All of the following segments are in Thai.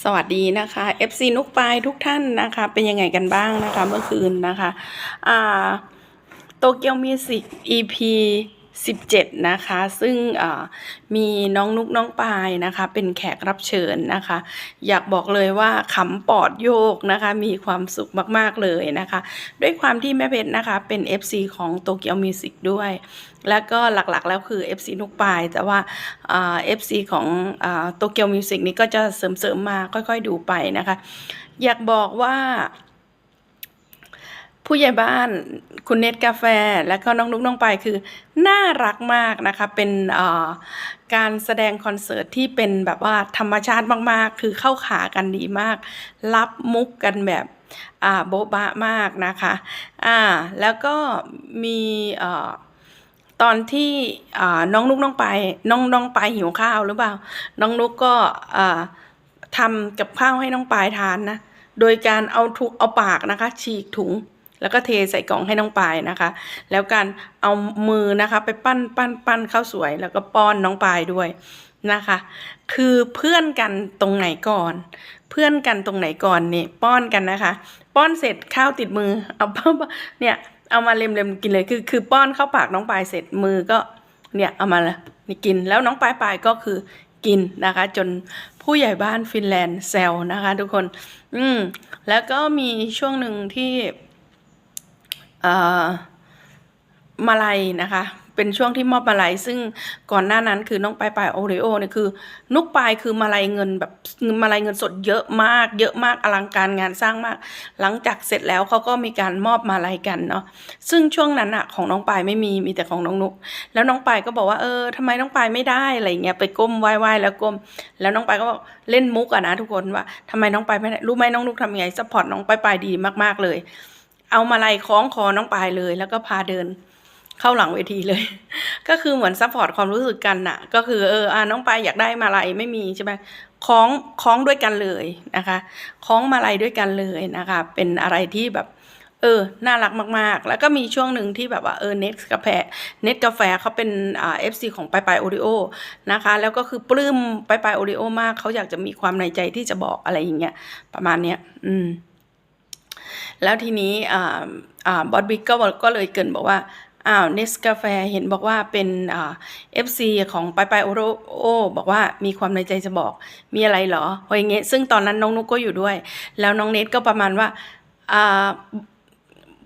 สวัสดีนะคะ FC นุกปายทุกท่านนะคะ เป็นยังไงกันบ้างนะคะ เมื่อคืนนะคะ อ่าโตเกียวมิวสิก EP 17 นะคะ ซึ่งมีน้องนุกน้องปายนะคะ เป็นแขกรับเชิญนะคะ อยากบอกเลยว่าขำปอดโยกนะคะ มีความสุขมากๆเลยนะคะ ด้วยความที่แม่เพชรนะคะ เป็น FC ของโตเกียวมิวสิกด้วย แล้วก็หลักๆแล้วคือ FC นุกปาย แต่ว่าอ่า FC ของโตเกียวมิวสิกนี้ก็จะเสริมๆมาค่อยๆดูไปนะคะ อยากบอกว่า ผู้ใหญ่บ้านคุณเนตกาแฟ และก็น้องนุ๊กน้องปายคือ น่ารักมากนะคะ เป็นการแสดงคอนเสิร์ตที่เป็นแบบว่าธรรมชาติมาก ๆ คือเข้าขากันดีมาก รับมุกกันแบบอ่าโบ๊ะบะมากนะคะอ่าแล้วก็มีอตอนที่น้องนุ๊กน้องปายน้องน้องปายหิวข้าวหรือเปล่า น้องนุ๊กก็อ่าทำกับข้าวให้น้องปายทานนะโดยการเอาทุกเอาปากนะคะ ฉีกถุง แล้วก็เทใส่กล่องให้น้องปายนะคะ แล้วการเอามือนะคะ ไปปั้นปั้นปั้นข้าวสวย แล้วก็ป้อนน้องปายด้วยนะคะ คือเพื่อนกันตรงไหนก่อน เพื่อนกันตรงไหนก่อนนี่ป้อนกันนะคะ ป้อนเสร็จข้าวติดมือเอาเนี่ยเอามาเล็มๆกินเลยคือคือป้อนเข้าปากน้องปายเสร็จมือก็เนี่ยเอามาละนี่กินแล้วน้องปายปายก็คือกินนะคะ จนผู้ใหญ่บ้านฟินแลนด์แซวนะคะ ทุกคน อืมแล้วก็มีช่วงหนึ่งที่ มาลัยนะคะ เป็นช่วงที่มอบมาลัยซึ่งก่อนหน้านั้นคือน้องปลายปลายโอริโอเนี่ยคือ นุกปลายคือมาลัยเงินแบบมาลัยเงินสดเยอะมาก เยอะมากอลังการงานสร้างมาก หลังจากเสร็จแล้วเขาก็มีการมอบมาลัยกันเนาะซึ่งช่วงนั้นอะของน้องปลายไม่มีมีแต่ของน้องนุก แล้วน้องปลายก็บอกว่าเออทำไมน้องปลายไม่ได้อะไรเงี้ยไปก้มไหว้ๆแล้วก้ม แล้วน้องปลายก็บอกเล่นมุกอะนะทุกคนว่าทำไมน้องปลายไม่ได้รู้ไหมน้องนุกทำยังไงซัพพอร์ตน้องปลายปลายดีมากๆเลย เอามาลัยคล้องคอน้องปายเลย แล้วก็พาเดินเข้าหลังเวทีเลย ก็คือเหมือนซัพพอร์ตความรู้สึกกันน่ะ ก็คือเอออ่าน้องปายอยากได้มาลัยไม่มีใช่ไหมคล้องคล้องด้วยกันเลยนะคะคล้องมาลัยด้วยกันเลยนะคะ เป็นอะไรที่แบบเออ น่ารักมาก ๆ แล้วก็มีช่วงหนึ่งที่แบบว่าเออเน็ตกาแฟเน็ตกาแฟเขาเป็นอ่าเอฟซีของปลายปลายโอริโอนะคะ แล้วก็คือปลื้มปลายปลายโอริโอมาก เขาอยากจะมีความในใจที่จะบอกอะไรอย่างเงี้ย ประมาณเนี้ย อืม แล้วทีนี้บอสบิ๊กก็ก็เลยเกินบอกว่าอ้าวเนสกาแฟเห็นบอกว่าเป็นเอฟซีของปายปายโอริโอบอกว่ามีความในใจจะบอกมีอะไรเหรอพราะอย่างเงี้ยซึ่งตอนนั้นน้องนุกก็อยู่ด้วย แล้วน้องเนทก็ประมาณว่า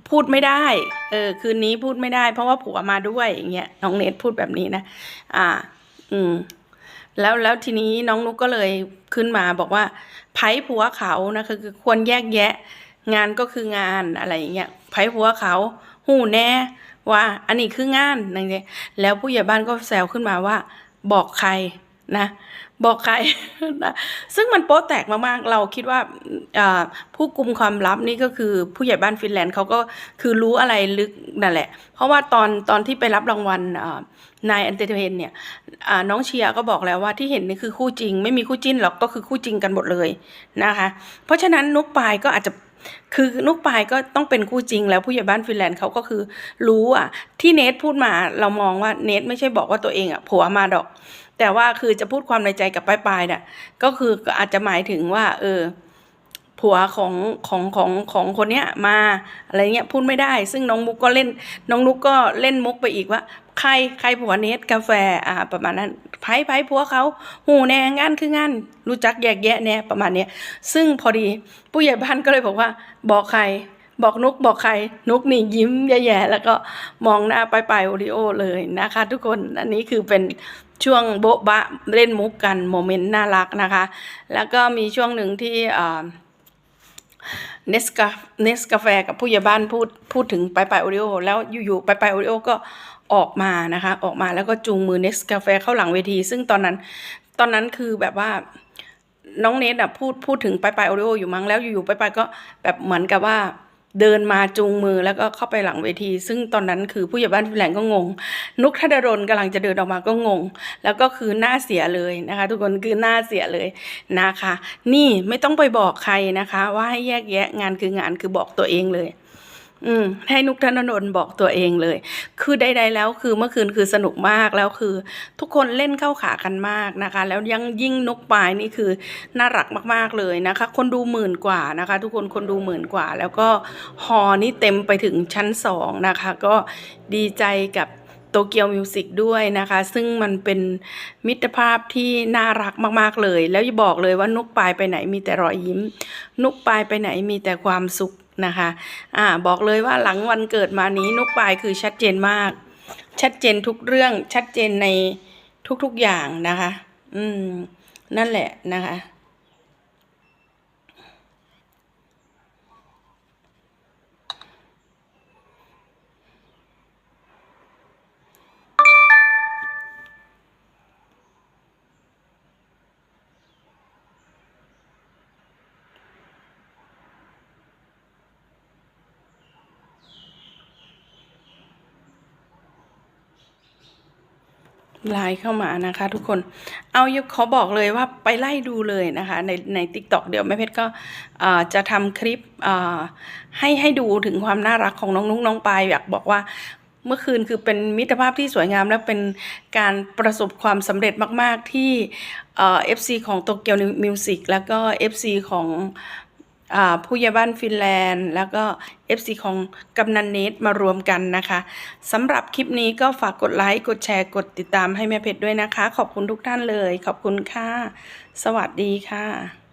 พูดไม่ได้เออคืนนี้พูดไม่ได้ เพราะว่าผัวมาด้วยอย่างเงี้ยน้องเนทพูดแบบนี้นะ อ่า อืมแล้วแล้วทีนี้น้องนุกก็เลยขึ้นมาบอกว่าไพ่ผัวเขานะคือควรแยกแยะ งานก็คืองานอะไรอย่างเงี้ยไพ่ผัวเขาหูแน่ว่า อันนี้คืองานนั่นเองแล้วผู้ใหญ่บ้านก็แซวขึ้นมาว่า บอกใครนะบอกใครนะซึ่งมันโป๊ะแตกมากๆ เราคิดว่าผู้กุมความลับนี่ก็คือผู้ใหญ่บ้านฟินแลนด์เขาก็คือรู้อะไรลึกนั่นแหละ เพราะว่าตอนตอนที่ไปรับรางวัลนายอันเตอร์เทนเนี่ยน้องเชียร์ก็บอกแล้วว่าที่เห็นนี่คือคู่จริง ไม่มีคู่จิ้นหรอกก็คือคู่จริงกันหมดเลยนะคะ เพราะฉะนั้นนุกปายก็อาจจะ คือนุกปายก็ต้องเป็นคู่จริง แล้วผู้ใหญ่บ้านฟินแลนด์เขาก็คือรู้อะ ที่เนทพูดมาเรามองว่าเนทไม่ใช่บอกว่าตัวเองอะผัวมาดอก แต่ว่าคือจะพูดความในใจกับปายปายเนี่ยก็คืออาจจะหมายถึงว่า เออ ผัวของของของของคนเนี้ยมาอะไรเงี้ยพูดไม่ได้ ซึ่งน้องมุกก็เล่น น้องนุกก็เล่นมุกไปอีกว่า ใครใครผัวเนทกาแฟอ่าประมาณนั้นไพ่ไพ่ผัวเขาหูแน่งานคืองานรู้จักแยกแยะแน่ประมาณเนี้ยซึ่งพอดีผู้ใหญ่บ้านก็เลยบอกว่า บอกใครบอกนุกบอกใครนุกนี่ยิ้มแย่ๆแล้วก็มองหน้าไปไปโอริโอเลยนะคะ ทุกคนอันนี้คือเป็นช่วงโบ๊ะบะเล่นมุกกันโมเมนต์น่ารักนะคะ แล้วก็มีช่วงหนึ่งที่อ่า เนสกาเนสกาแฟกับผู้ใหญ่บ้านพูดพูดถึงไปไปโอริโอแล้วอยู่ๆไปไปโอริโอก็ออกมานะคะ ออกมาแล้วก็จูงมือเนสกาแฟเข้าหลังเวที ซึ่งตอนนั้น ตอนนั้นคือแบบว่าน้องเนสอะพูดพูดถึงไปไปโอริโออยู่มั้งแล้วอยู่ๆไปไปก็แบบเหมือนกับว่า เดินมาจูงมือแล้วก็เข้าไปหลังเวที ซึ่งตอนนั้นคือผู้ใหญ่บ้านฟิแลนด์ก็งง นุกธนดลกำลังจะเดินออกมาก็งง แล้วก็คือหน้าเสียเลยนะคะ ทุกคนคือหน้าเสียเลยนะคะ นี่ไม่ต้องไปบอกใครนะคะ ว่าให้แยกแยะงานคืองานคือบอกตัวเองเลย อืมให้นุกธนดลบอกตัวเองเลย คือใด ๆ แล้วคือเมื่อคืนคือสนุกมากแล้วคือ ทุกคนเล่นเข้าขากันมากนะคะ แล้วยังยิ่งนุกปายนี่คือน่ารักมากๆเลยนะคะ คนดูหมื่นกว่านะคะ ทุกคนคนดูหมื่นกว่า แล้วก็ฮอนี่เต็มไปถึงชั้นสองนะคะ ก็ดีใจกับโตเกียวมิวสิกด้วยนะคะ ซึ่งมันเป็นมิตรภาพที่น่ารักมากๆเลย แล้วอย่าบอกเลยว่านุกปายไปไหนมีแต่รอยยิ้ม นุกปายไปไหนมีแต่ความสุข นะคะอ่าบอกเลยว่าหลังวันเกิดมานี้นุกปายคือชัดเจนมาก ชัดเจนทุกเรื่องชัดเจนในทุกๆอย่างนะคะ อืม นั่นแหละนะคะ ไลน์เข้ามานะคะ ทุกคน เอายกขอบอกเลยว่าไปไล่ดูเลยนะคะในใน t ิ k t o k เดี๋ยวแม่เพชรก็จะทำคลิปให้ให้ดูถึงความน่ารักของน้องนุ๊กน้องปายอยากบอกว่าเมื่อคืนคือเป็นมิตรภาพที่สวยงาม และเป็นการประสบความสำเร็จมาก ๆ ที่เอฟซีของโตเกียวมิวสิกแล้วก็ FC ของ ผู้ใหญ่บ้านฟินแลนด์ แล้วก็ FC ของกำนันเนตมารวมกันนะคะสำหรับคลิปนี้ก็ฝากกดไลค์ กดแชร์ กดติดตามให้แม่เพชรด้วยนะคะ ขอบคุณทุกท่านเลย ขอบคุณค่ะ สวัสดีค่ะ